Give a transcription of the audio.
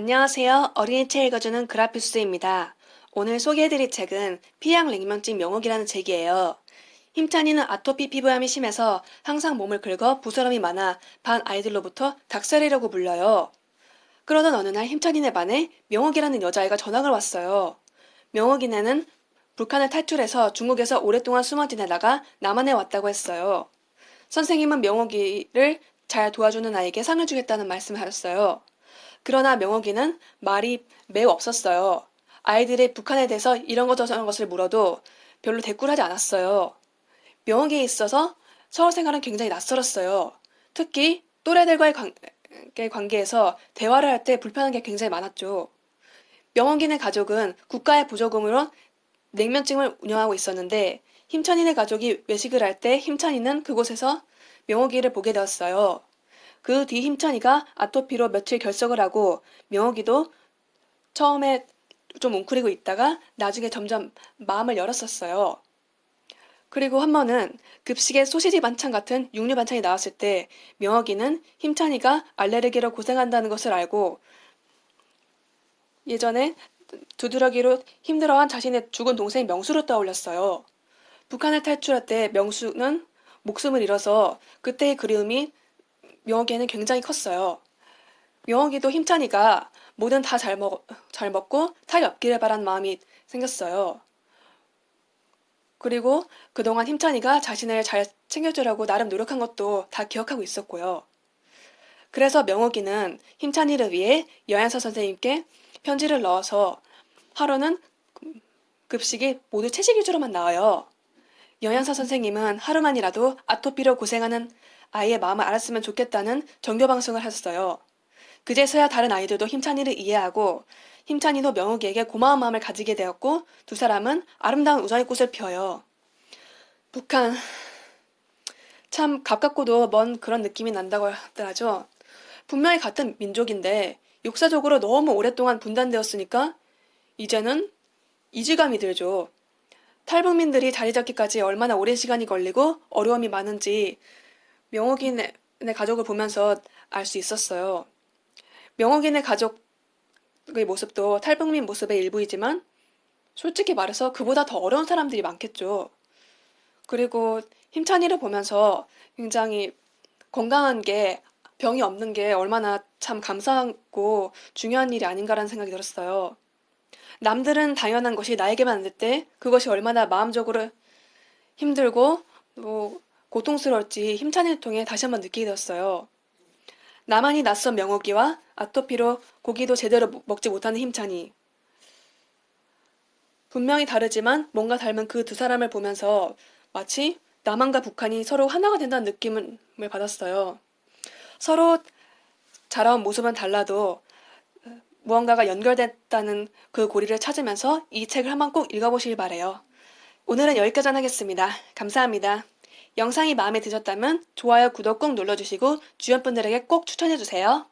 안녕하세요. 어린이 책 읽어주는 그라피스입니다. 오늘 소개해드릴 책은 피양 랭면증 명옥이라는 책이에요. 힘찬이는 아토피 피부염이 심해서 항상 몸을 긁어 부스럼이 많아 반 아이들로부터 닭살이라고 불려요. 그러던 어느 날 힘찬이네 반에 명옥이라는 여자아이가 전학을 왔어요. 명옥이네는 북한을 탈출해서 중국에서 오랫동안 숨어 지내다가 남한에 왔다고 했어요. 선생님은 명옥이를 잘 도와주는 아이에게 상을 주겠다는 말씀을 하셨어요. 그러나 명옥이는 말이 매우 없었어요. 아이들이 북한에 대해서 이런 것 저런 것을 물어도 별로 대꾸를 하지 않았어요. 명옥이에 있어서 서울 생활은 굉장히 낯설었어요. 특히 또래들과의 관계, 관계에서 대화를 할 때 불편한 게 굉장히 많았죠. 명옥이네 가족은 국가의 보조금으로 냉면증을 운영하고 있었는데 힘찬이네 가족이 외식을 할 때 힘찬이는 그곳에서 명옥이를 보게 되었어요. 그 뒤 힘찬이가 아토피로 며칠 결석을 하고 명옥이도 처음에 좀 웅크리고 있다가 나중에 점점 마음을 열었었어요. 그리고 한 번은 급식에 소시지 반찬 같은 육류 반찬이 나왔을 때 명옥이는 힘찬이가 알레르기로 고생한다는 것을 알고 예전에 두드러기로 힘들어한 자신의 죽은 동생 명수를 떠올렸어요. 북한을 탈출할 때 명수는 목숨을 잃어서 그때의 그리움이 명옥이에는 굉장히 컸어요. 명옥이도 힘찬이가 뭐든 다 잘 먹, 잘 먹고 탈이 없기를 바란 마음이 생겼어요. 그리고 그동안 힘찬이가 자신을 잘 챙겨주려고 나름 노력한 것도 다 기억하고 있었고요. 그래서 명옥이는 힘찬이를 위해 여행사 선생님께 편지를 넣어서 하루는 급식이 모두 채식 위주로만 나와요. 영양사 선생님은 하루만이라도 아토피로 고생하는 아이의 마음을 알았으면 좋겠다는 정교 방송을 하셨어요. 그제서야 다른 아이들도 힘찬이를 이해하고 힘찬이도 명욱이에게 고마운 마음을 가지게 되었고 두 사람은 아름다운 우정의 꽃을 피워요. 북한 참 가깝고도 먼 그런 느낌이 난다고 하더라죠. 분명히 같은 민족인데 역사적으로 너무 오랫동안 분단되었으니까 이제는 이질감이 들죠. 탈북민들이 자리 잡기까지 얼마나 오랜 시간이 걸리고 어려움이 많은지 명옥인의 가족을 보면서 알 수 있었어요. 명옥인의 가족의 모습도 탈북민 모습의 일부이지만 솔직히 말해서 그보다 더 어려운 사람들이 많겠죠. 그리고 힘찬이를 보면서 굉장히 건강한 게 병이 없는 게 얼마나 참 감사하고 중요한 일이 아닌가라는 생각이 들었어요. 남들은 당연한 것이 나에게만 안 될 때 그것이 얼마나 마음적으로 힘들고 뭐 고통스러울지 힘찬이를 통해 다시 한번 느끼게 되었어요. 나만이 낯선 명옥이와 아토피로 고기도 제대로 먹지 못하는 힘찬이. 분명히 다르지만 뭔가 닮은 그 두 사람을 보면서 마치 남한과 북한이 서로 하나가 된다는 느낌을 받았어요. 서로 자라온 모습은 달라도 무언가가 연결됐다는 그 고리를 찾으면서 이 책을 한번 꼭 읽어보시길 바래요. 오늘은 여기까지 하겠습니다. 감사합니다. 영상이 마음에 드셨다면 좋아요, 구독 꼭 눌러주시고 주변 분들에게 꼭 추천해주세요.